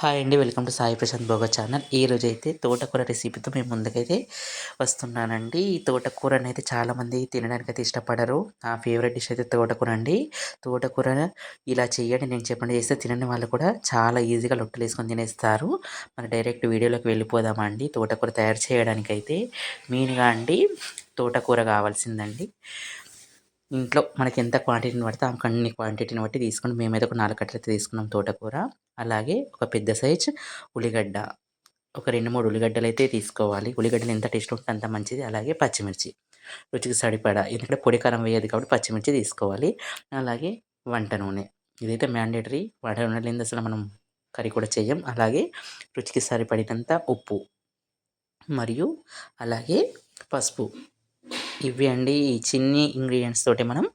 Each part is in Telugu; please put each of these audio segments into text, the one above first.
హాయ్ అండి welcome to Sai Prashanth Bhoga channel. ఈ రోజు అయితే తోటకూర రెసిపీతో మేము ముందుకైతే వస్తున్నానండి. ఈ తోటకూరని అయితే చాలామంది తినడానికి అయితే ఇష్టపడరు. నా ఫేవరెట్ డిష్ అయితే తోటకూర అండి. తోటకూర ఇలా చేయండి నేను చెప్పండి చేస్తే తినని వాళ్ళు కూడా చాలా ఈజీగా లొట్టలు వేసుకొని తినేస్తారు. మరి డైరెక్ట్ వీడియోలోకి వెళ్ళిపోదామండి తోటకూర తయారు చేయడానికి అయితే మెయిన్గా అండి తోటకూర కావాల్సిందండి. ఇంట్లో మనకి ఎంత క్వాంటిటీని పడితే ఆ అన్ని క్వాంటిటీని బట్టి తీసుకుని మేమైతే ఒక నాలుగు కట్టలు తీసుకున్నాం తోటకూర. అలాగే ఒక పెద్ద సైజ్ ఉల్లిగడ్డ. ఒక రెండు మూడు ఉల్లిగడ్డలు అయితే తీసుకోవాలి. ఉల్లిగడ్డలు ఎంత టేస్ట్ ఉంటే అంత మంచిది. అలాగే పచ్చిమిర్చి. రుచికి సరిపడా. ఎందుకంటే పొడి కారం వేయదు కాబట్టి పచ్చిమిర్చి తీసుకోవాలి. అలాగే వంట నూనె. ఇదైతే మ్యాండేటరీ. వంట నూనె లేని అసలు మనం కర్రీ కూడా చేయం అలాగే రుచికి సరిపడినంత ఉప్పు. మరియు అలాగే పసుపు. ఇవి అండి ఈ చిన్ని ఇంగ్రీడియంట్స్ తోటి మనం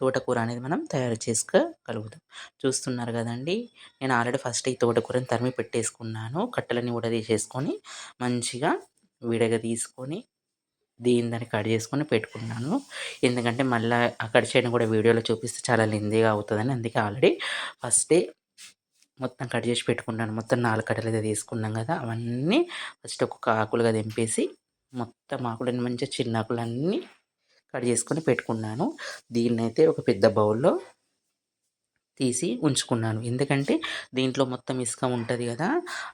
తోటకూర అనేది మనం తయారు చేసుకోగలుగుతాం. చూస్తున్నారు కదండి నేను ఆల్రెడీ ఫస్ట్ ఈ తోటకూరని తరిమి పెట్టేసుకున్నాను. కట్టెలని కూడా తీసేసుకొని మంచిగా విడగా తీసుకొని దీని దాన్ని కట్ చేసుకొని పెట్టుకున్నాను. ఎందుకంటే మళ్ళీ కట్ చేయడం కూడా వీడియోలో చూపిస్తే చాలా లెందీగా అవుతుందని అందుకే ఆల్రెడీ ఫస్టే మొత్తం కట్ చేసి పెట్టుకున్నాను. మొత్తం నాలుగు కట్టలు అయితే తీసుకున్నాం కదా అవన్నీ ఫస్ట్ ఒక్కొక్క ఆకులుగా దింపేసి మొత్తం ఆకులన్నీ మంచిగా చిన్న ఆకులన్నీ కట్ చేసుకొని పెట్టుకున్నాను. దీన్నైతే ఒక పెద్ద బౌల్లో తీసి ఉంచుకున్నాను. ఎందుకంటే దీంట్లో మొత్తం ఇసుక ఉంటుంది కదా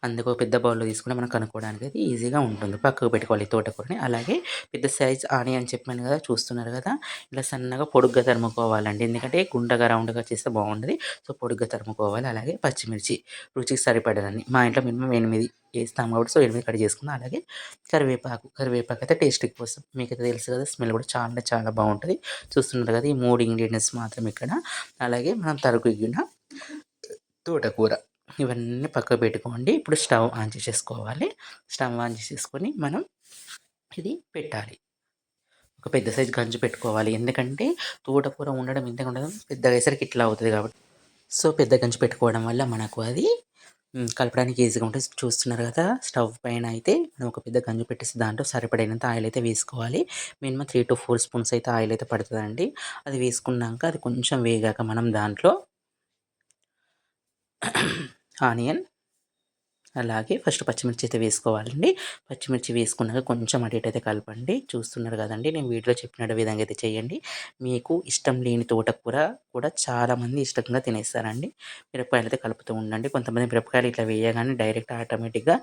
అందుకు పెద్ద బౌల్లో తీసుకుంటే మనం కనుక్కోవడానికి అయితే ఈజీగా ఉంటుంది. పక్కకు పెట్టుకోవాలి తోటకూరని. అలాగే పెద్ద సైజ్ ఆనియన్ చెప్పాను కదా చూస్తున్నారు కదా ఇలా సన్నగా పొడుగ్గా తరుముకోవాలండి. ఎందుకంటే గుండగా రౌండ్గా చేస్తే బాగుంటుంది సో పొడుగ్గా తరుముకోవాలి. అలాగే పచ్చిమిర్చి రుచికి సరిపడదని. మా ఇంట్లో మినిమం ఎనిమిది వేస్తాం కాబట్టి సో ఎనిమిది కట్ చేసుకున్నాం అలాగే కరివేపాకు కరివేపాకు అయితే టేస్ట్ కోసం మీకు అయితే తెలుసు కదా స్మెల్ కూడా చాలా చాలా బాగుంటుంది. చూస్తున్నారు కదా ఈ మూడు ఇంగ్రీడియంట్స్ మాత్రం ఇక్కడ. అలాగే మనం తరుగుగిన తోటకూర ఇవన్నీ పక్క పెట్టుకోండి. ఇప్పుడు స్టవ్ ఆన్ చేసేసుకోవాలి. స్టవ్ ఆన్ చేసేసుకొని మనం ఇది పెట్టాలి. ఒక పెద్ద సైజు గంజు పెట్టుకోవాలి. ఎందుకంటే తోటకూర ఉండడం ఇంతగా ఉండడం పెద్దగా వేసరికి ఇట్లా అవుతుంది కాబట్టి. సో పెద్ద గంజు పెట్టుకోవడం వల్ల మనకు అది కలపడానికి ఈజీగా ఉంటుంది చూస్తున్నారు కదా స్టవ్ పైన అయితే మనం ఒక పెద్ద గంజు పెట్టేసి దాంట్లో సరిపడినంత ఆయిల్ అయితే వేసుకోవాలి. Minimum three to four spoons అయితే ఆయిల్ అయితే పడుతుందండి. అది వేసుకున్నాక అది కొంచెం వేగాక మనం దాంట్లో ఆనియన్ అలాగే ఫస్ట్ పచ్చిమిర్చి అయితే వేసుకోవాలండి. పచ్చిమిర్చి వేసుకున్నాక కొంచెం అటు అయితే కలపండి. చూస్తున్నారు కదండి నేను వీటిలో చెప్పిన విధంగా అయితే చేయండి. మీకు ఇష్టం లేని తోటకూర కూడా చాలామంది ఇష్టంగా తినేస్తారండి. మిరపకాయలు అయితే కలుపుతూ ఉండండి. కొంతమంది మిరపకాయలు ఇట్లా వేయగానే డైరెక్ట్ ఆటోమేటిక్గా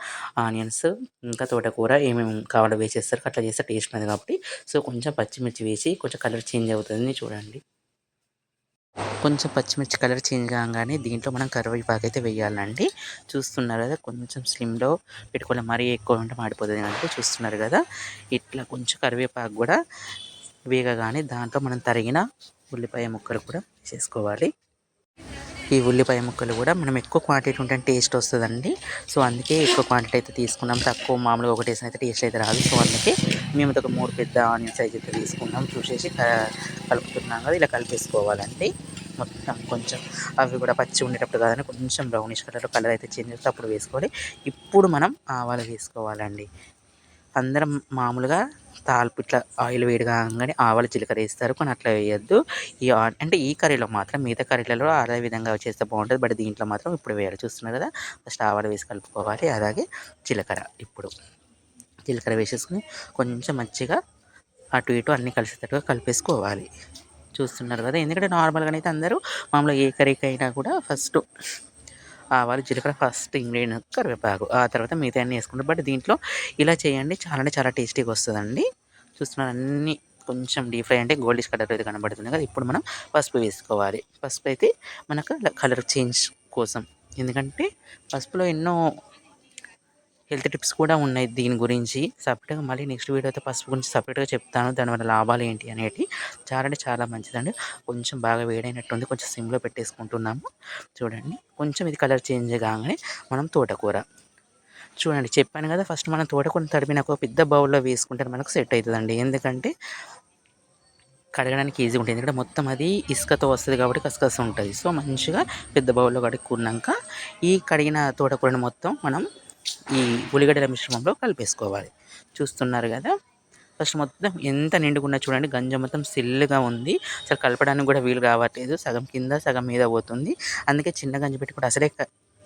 ఆనియన్స్ ఇంకా తోటకూర ఏమేమి కావాలో వేసేస్తారు. అట్లా చేస్తే టేస్ట్ ఉంది కాబట్టి. సో కొంచెం పచ్చిమిర్చి వేసి కొంచెం కలర్ చేంజ్ అవుతుంది చూడండి. కొంచెం పచ్చిమిర్చి కలర్ చేంజ్ కాగానే దీంట్లో మనం కరివేపాకు అయితే వేయాలండి. చూస్తున్నారు కదా కొంచెం స్లిమ్లో పెట్టుకోవాలి. మరీ ఎక్కువ ఉంటే మాడిపోతుంది అంటే చూస్తున్నారు కదా ఇట్లా కొంచెం కరివేపాకు కూడా వేగగానే దాంట్లో మనం తరిగిన ఉల్లిపాయ ముక్కలు కూడా వేసేసుకోవాలి. ఈ ఉల్లిపాయ ముక్కలు కూడా మనం ఎక్కువ క్వాంటిటీ ఉంటే టేస్ట్ వస్తుందండి. సో అందుకే ఎక్కువ క్వాంటిటీ అయితే తీసుకున్నాం. తక్కువ మామూలుగా ఒకటి వేసిన అయితే టేస్ట్ అయితే రాదు. సో అందుకే మేము ఒక మూడు పెద్ద ఆనియన్ సైజ్ అయితే తీసుకున్నాం. చూసేసి కలుపుతున్నాం కదా ఇలా కలిపేసుకోవాలండి. కొంచెం అవి కూడా పచ్చి ఉండేటప్పుడు కాదని కొంచెం బ్రౌనిష్ కలర్ కలర్ అయితే చేంజ్ చేస్తే అప్పుడు వేసుకోవాలి. ఇప్పుడు మనం ఆవాలు వేసుకోవాలండి. అందరం మామూలుగా తాల్పు ఇట్లా ఆయిల్ వేడి కాగానే ఆవాలు జీలకర్ర వేస్తారు. కానీ అట్లా వేయద్దు. ఈ అంటే ఈ కర్రీలో మాత్రం మిగతా కర్రీలలో అదే విధంగా చేస్తే బాగుంటుంది. బట్ దీంట్లో మాత్రం ఇప్పుడు వేయాలి. చూస్తున్నారు కదా? ఫస్ట్ ఆవాలు వేసి కలుపుకోవాలి. అలాగే జీలకర్ర ఇప్పుడు. జీలకర్ర వేసేసుకుని కొంచెం మంచిగా అటు ఇటు అన్నీ కలిసేటట్టుగా కలిపేసుకోవాలి. చూస్తున్నారు కదా. ఎందుకంటే నార్మల్గా అయితే అందరూ మామూలుగా ఏ కర్రీకి అయినా కూడా ఫస్ట్ ఆవాలు జీలకర్ర ఫస్ట్ ఇంగ్రీడియంట్ కరివేపాకు ఆ తర్వాత మిగతా అన్నీ వేసుకుంటారు. బట్ దీంట్లో ఇలా చేయండి చాలా చాలా టేస్టీగా వస్తుందండి. చూస్తున్నారు అన్నీ కొంచెం డీప్ ఫ్రై అంటే గోల్డిష్ కలర్ అయితే కనబడుతుంది కదా. ఇప్పుడు మనం పసుపు వేసుకోవాలి. పసుపు అయితే మనకు కలర్ చేంజ్ కోసం. ఎందుకంటే పసుపులో ఎన్నో హెల్త్ టిప్స్ కూడా ఉన్నాయి దీని గురించి. సపరేట్గా మళ్ళీ నెక్స్ట్ వీడియో అయితే పసుపు గురించి సపరేట్గా చెప్తాను. దానివల్ల లాభాలు ఏంటి అనేటి చాలా అంటే చాలా మంచిదండి. కొంచెం బాగా వేడైనట్టుంది. కొంచెం సిమ్లో పెట్టేసుకుంటున్నాము. చూడండి. కొంచెం ఇది కలర్ చేంజ్ కాగానే మనం తోటకూర. చూడండి. చెప్పాను కదా ఫస్ట్ మనం తోటకూర తడిపిన ఒక పెద్ద బౌల్లో వేసుకుంటే మనకు సెట్ అవుతుందండి ఎందుకంటే కడగడానికి ఈజీగా ఉంటుంది. ఎందుకంటే మొత్తం అది ఇసుకతో వస్తుంది కాబట్టి కసకస ఉంటుంది. సో మంచిగా పెద్ద బౌల్లో కడుక్కున్నాక ఈ కడిగిన తోటకూరని మొత్తం మనం ఈ ఉల్లిగడ్డల మిశ్రమంలో కలిపేసుకోవాలి. చూస్తున్నారు కదా? ఫస్ట్ మొత్తం ఎంత నిండుకున్నా చూడండి గంజ మొత్తం సిల్లుగా ఉంది. అసలు కలపడానికి కూడా వీలు కావట్లేదు. సగం కింద సగం మీద పోతుంది. అందుకే చిన్న గంజి పెట్టుకుంటే అసలే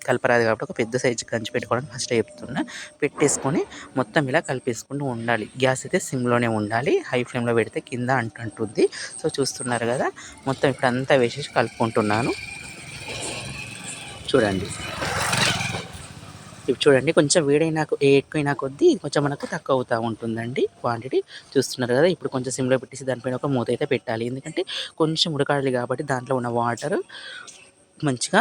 కలపరాదు కాబట్టి ఒక పెద్ద సైజు గంజి పెట్టుకోవడానికి ఫస్ట్ చెప్తున్నా. పెట్టేసుకొని మొత్తం ఇలా కలిపేసుకుంటూ ఉండాలి. గ్యాస్ అయితే సిమ్లోనే ఉండాలి. హై ఫ్లేమ్లో పెడితే కింద అంటుంటుంది. సో చూస్తున్నారు కదా? మొత్తం ఇప్పుడు అంతా వేసేసి కలుపుకుంటున్నాను. చూడండి. ఇవి చూడండి కొంచెం వేడైనా ఎక్కువైనా కొద్దీ కొంచెం మనకు తక్కువ అవుతూ ఉంటుందండి క్వాంటిటీ చూస్తున్నారు కదా ఇప్పుడు కొంచెం సిమ్లో పెట్టేసి దానిపైన ఒక మూత అయితే పెట్టాలి. ఎందుకంటే కొంచెం ఉడకాలి కాబట్టి దాంట్లో ఉన్న వాటర్ మంచిగా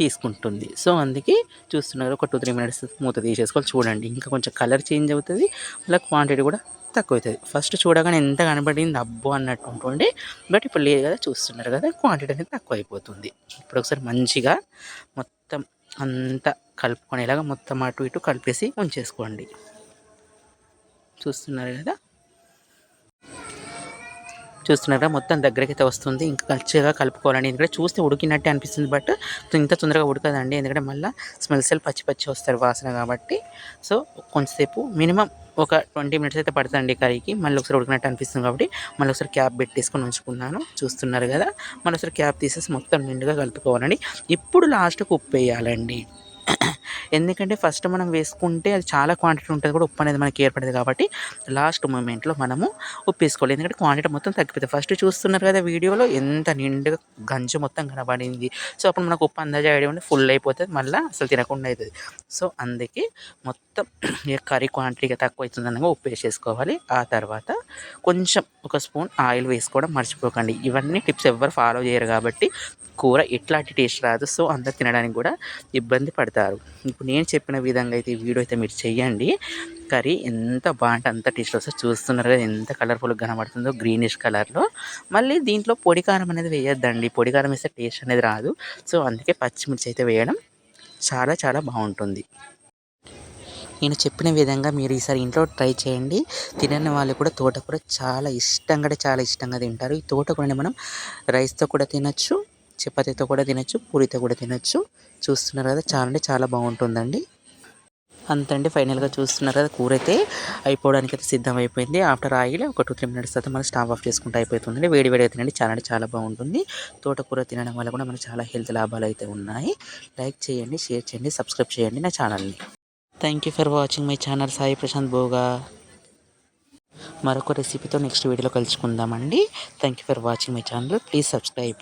తీసుకుంటుంది. సో అందుకే చూస్తున్నారు ఒక టూ త్రీ మినిట్స్ మూత తీసేసుకోవాలి చూడండి. ఇంకా కొంచెం కలర్ చేంజ్ అవుతుంది అలా క్వాంటిటీ కూడా తక్కువ అవుతుంది. ఫస్ట్ చూడగానే ఎంత కనబడింది అబ్బో అన్నట్టు ఉంటుంది బట్ ఇప్పుడు లేదు కదా చూస్తున్నారు కదా క్వాంటిటీ అనేది తక్కువ అయిపోతుంది. ఇప్పుడు ఒకసారి మంచిగా మొత్తం అంతా కలుపుకునేలాగా మొత్తం అటు ఇటు కలిపేసి ఉంచేసుకోండి. చూస్తున్నారు కదా? చూస్తున్నారా మొత్తం దగ్గరికి అయితే వస్తుంది. ఇంకా కలిసిగా కలుపుకోవాలండి ఎందుకంటే చూస్తే ఉడికినట్టే అనిపిస్తుంది. బట్ ఇంత తొందరగా ఉడకదండి. ఎందుకంటే మళ్ళీ స్మెల్ పచ్చి పచ్చి వస్తారు వాసన కాబట్టి. సో కొంచెంసేపు మినిమం ఒక ట్వంటీ మినిట్స్ అయితే పడుతుందండి కర్రీకి. మళ్ళీ ఒకసారి ఉడికినట్టు అనిపిస్తుంది కాబట్టి మళ్ళీ ఒకసారి క్యాప్ పెట్టేసుకొని ఉంచుకున్నాను. చూస్తున్నారు కదా? మళ్ళీ ఒకసారి క్యాప్ తీసేసి మొత్తం నిండుగా కలుపుకోవాలండి. ఇప్పుడు లాస్ట్కి ఉప్పు వేయాలండి. ఎందుకంటే ఫస్ట్ మనం వేసుకుంటే అది చాలా క్వాంటిటీ ఉంటుంది కూడా ఉప్పు అనేది మనకి ఏర్పడదు కాబట్టి లాస్ట్ మూమెంట్లో మనము ఉప్పు వేసుకోవాలి. ఎందుకంటే క్వాంటిటీ మొత్తం తగ్గిపోతుంది. ఫస్ట్ చూస్తున్నారు కదా వీడియోలో ఎంత నిండుగా గంజు మొత్తం కనబడింది. సో అప్పుడు మనకు ఉప్పు అందాజ ఐడియా ఫుల్ అయిపోతుంది. మళ్ళీ అసలు తినకుండా అవుతుంది సో అందుకే మొత్తం కర్రీ క్వాంటిటీగా తక్కువ అవుతుంది అనగా ఉప్పు వేసేసుకోవాలి. ఆ తర్వాత కొంచెం ఒక స్పూన్ ఆయిల్ వేసుకోవడం మర్చిపోకండి. ఇవన్నీ టిప్స్ ఎవరు ఫాలో చేయరు కాబట్టి కూర ఎట్లాంటి టేస్ట్ రాదు. సో అందరు తినడానికి కూడా ఇబ్బంది పడతారు. ఇప్పుడు నేను చెప్పిన విధంగా అయితే ఈ వీడియో అయితే మీరు చెయ్యండి. కర్రీ ఎంత బాగుంటే అంత టేస్ట్ వస్తుంది. చూస్తున్నారు కదా ఎంత కలర్ఫుల్గా కనబడుతుందో గ్రీనిష్ కలర్లో మళ్ళీ దీంట్లో పొడి కారం అనేది వేయొద్దండి. పొడి కారం వేస్తే టేస్ట్ అనేది రాదు. సో అందుకే పచ్చిమిర్చి అయితే వేయడం చాలా చాలా బాగుంటుంది. నేను చెప్పిన విధంగా మీరు ఈసారి ఇంట్లో ట్రై చేయండి. తినని వాళ్ళు కూడా తోటకూర చాలా ఇష్టంగా చాలా ఇష్టంగా తింటారు. ఈ తోటకూరని మనం రైస్తో కూడా తినచ్చు. చపాతీతో కూడా తినచ్చు పూరితో కూడా తినచ్చు. చూస్తున్నారు కదా చాలా అంటే చాలా బాగుంటుందండి. అంతండి ఫైనల్గా చూస్తున్నారు కదా కూర అయితే అయిపోవడానికి అయితే సిద్ధం అయిపోయింది. ఆఫ్టర్ ఆయిల్ ఒక టూ త్రీ మినిట్స్ తర్వాత మనం స్టాప్ ఆఫ్ చేసుకుంటే అయిపోతుందండి. వేడి వేడి తినండి చాలా అంటే చాలా బాగుంటుంది. తోటకూర తినడం వల్ల కూడా మనకు చాలా హెల్త్ లాభాలు అయితే ఉన్నాయి. లైక్ చేయండి షేర్ చేయండి సబ్స్క్రైబ్ చేయండి నా ఛానల్ని. Thank you for watching my channel Sai Prashanth Bhoga మరొక రెసిపీతో నెక్స్ట్ వీడియోలో కలుసుకుందామండి. Thank you for watching my channel. Please subscribe.